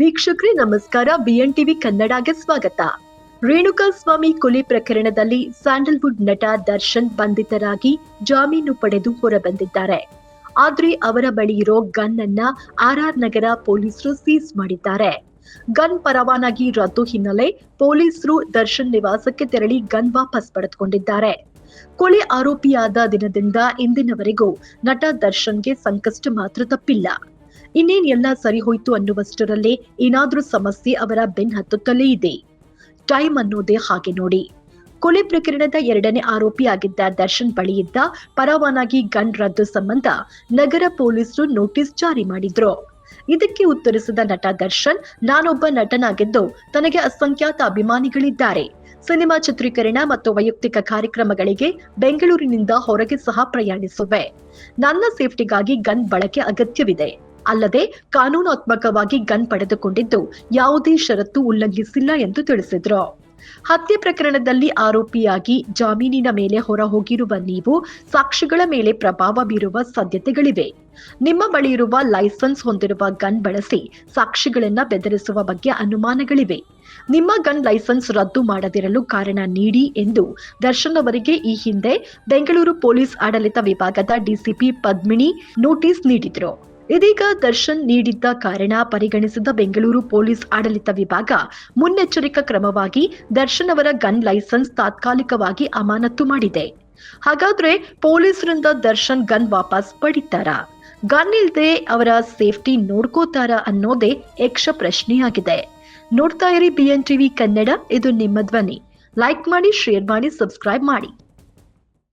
ವೀಕ್ಷಕರೇ, ನಮಸ್ಕಾರ. B N TV ಕನ್ನಡಗೆ ಸ್ವಾಗತ. ರೇಣುಕಾ ಸ್ವಾಮಿ ಕೊಲೆ ಪ್ರಕರಣದಲ್ಲಿ ಸ್ಯಾಂಡಲ್ವುಡ್ ನಟ ದರ್ಶನ್ ಬಂಧಿತರಾಗಿ ಜಾಮೀನು ಪಡೆದು ಹೊರಬಂದಿದ್ದಾರೆ. ಆದ್ರೆ ಅವರ ಬಳಿ ಇರೋ ಗನ್ ಅನ್ನ ಆರ್ಆರ್ ನಗರ ಪೊಲೀಸರು ಸೀಸ್ ಮಾಡಿದ್ದಾರೆ. ಗನ್ ಪರವಾನಗಿ ರದ್ದು ಹಿನ್ನೆಲೆ ಪೊಲೀಸರು ದರ್ಶನ್ ನಿವಾಸಕ್ಕೆ ತೆರಳಿ ಗನ್ ವಾಪಸ್ ಪಡೆದುಕೊಂಡಿದ್ದಾರೆ. ಕೊಲೆ ಆರೋಪಿಯಾದ ದಿನದಿಂದ ಇಂದಿನವರೆಗೂ ನಟ ದರ್ಶನ್ಗೆ ಸಂಕಷ್ಟ ಮಾತ್ರ ತಪ್ಪಿಲ್ಲ. ಇನ್ನೇನ್ ಎಲ್ಲ ಸರಿ ಹೋಯ್ತು ಅನ್ನುವಷ್ಟರಲ್ಲೇ ಏನಾದ್ರೂ ಸಮಸ್ಯೆ ಅವರ ಬೆನ್ ಹತ್ತುತ್ತಲೇ ಇದೆ. ಟೈಮ್ ಅನ್ನೋದೇ ಹಾಗೆ ನೋಡಿ. ಕೊಲೆ ಪ್ರಕರಣದ ಎರಡನೇ ಆರೋಪಿಯಾಗಿದ್ದ ದರ್ಶನ್ ಬಳಿಯಿದ್ದ ಪರವಾನಗಿ ಗನ್ ರದ್ದು ಸಂಬಂಧ ನಗರ ಪೊಲೀಸರು ನೋಟಿಸ್ ಜಾರಿ ಮಾಡಿದ್ರು. ಇದಕ್ಕೆ ಉತ್ತರಿಸಿದ ನಟ ದರ್ಶನ್, ನಾನೊಬ್ಬ ನಟನಾಗಿದ್ದು ತನಗೆ ಅಸಂಖ್ಯಾತ ಅಭಿಮಾನಿಗಳಿದ್ದಾರೆ. ಸಿನಿಮಾ ಚಿತ್ರೀಕರಣ ಮತ್ತು ವೈಯಕ್ತಿಕ ಕಾರ್ಯಕ್ರಮಗಳಿಗೆ ಬೆಂಗಳೂರಿನಿಂದ ಹೊರಗೆ ಸಹ ಪ್ರಯಾಣಿಸುವೆ. ನನ್ನ ಸೇಫ್ಟಿಗಾಗಿ ಗನ್ ಬಳಕೆ ಅಗತ್ಯವಿದೆ. ಅಲ್ಲದೆ ಕಾನೂನಾತ್ಮಕವಾಗಿ ಗನ್ ಪಡೆದುಕೊಂಡಿದ್ದು ಯಾವುದೇ ಷರತ್ತು ಉಲ್ಲಂಘಿಸಿಲ್ಲ ಎಂದು ತಿಳಿಸಿದರು. ಹತ್ಯೆ ಪ್ರಕರಣದಲ್ಲಿ ಆರೋಪಿಯಾಗಿ ಜಾಮೀನಿನ ಮೇಲೆ ಹೊರ ಹೋಗಿರುವ ನೀವು ಸಾಕ್ಷಿಗಳ ಮೇಲೆ ಪ್ರಭಾವ ಬೀರುವ ಸಾಧ್ಯತೆಗಳಿವೆ. ನಿಮ್ಮ ಬಳಿ ಇರುವ ಲೈಸೆನ್ಸ್ ಹೊಂದಿರುವ ಗನ್ ಬಳಸಿ ಸಾಕ್ಷಿಗಳನ್ನ ಬೆದರಿಸುವ ಬಗ್ಗೆ ಅನುಮಾನಗಳಿವೆ. ನಿಮ್ಮ ಗನ್ ಲೈಸೆನ್ಸ್ ರದ್ದು ಮಾಡದಿರಲು ಕಾರಣ ನೀಡಿ ಎಂದು ದರ್ಶನ್ ಅವರಿಗೆ ಈ ಹಿಂದೆ ಬೆಂಗಳೂರು ಪೊಲೀಸ್ ಆಡಳಿತ ವಿಭಾಗದ ಡಿಸಿಪಿ ಪದ್ಮಿನಿ ನೋಟಿಸ್ ನೀಡಿದ್ರು. ಇದೀಗ ದರ್ಶನ್ ನೀಡಿದ್ದ ಕಾರಣ ಪರಿಗಣಿಸಿದ ಬೆಂಗಳೂರು ಪೊಲೀಸ್ ಆಡಳಿತ ವಿಭಾಗ ಮುನ್ನೆಚ್ಚರಿಕಾ ಕ್ರಮವಾಗಿ ದರ್ಶನ್ ಅವರ ಗನ್ ಲೈಸೆನ್ಸ್ ತಾತ್ಕಾಲಿಕವಾಗಿ ಅಮಾನತು ಮಾಡಿದೆ. ಹಾಗಾದ್ರೆ ಪೊಲೀಸರಿಂದ ದರ್ಶನ್ ಗನ್ ವಾಪಸ್ ಪಡಿತಾರ? ಗನ್ ಇಲ್ಲದೆ ಅವರ ಸೇಫ್ಟಿ ನೋಡ್ಕೋತಾರ ಅನ್ನೋದೇ ಯಕ್ಷ ಪ್ರಶ್ನೆಯಾಗಿದೆ. ನೋಡ್ತಾ ಇರಿ ಬಿಎನ್ ಟಿವಿ ಕನ್ನಡ, ಇದು ನಿಮ್ಮ ಧ್ವನಿ. ಲೈಕ್ ಮಾಡಿ, ಶೇರ್ ಮಾಡಿ, ಸಬ್ಸ್ಕ್ರೈಬ್ ಮಾಡಿ.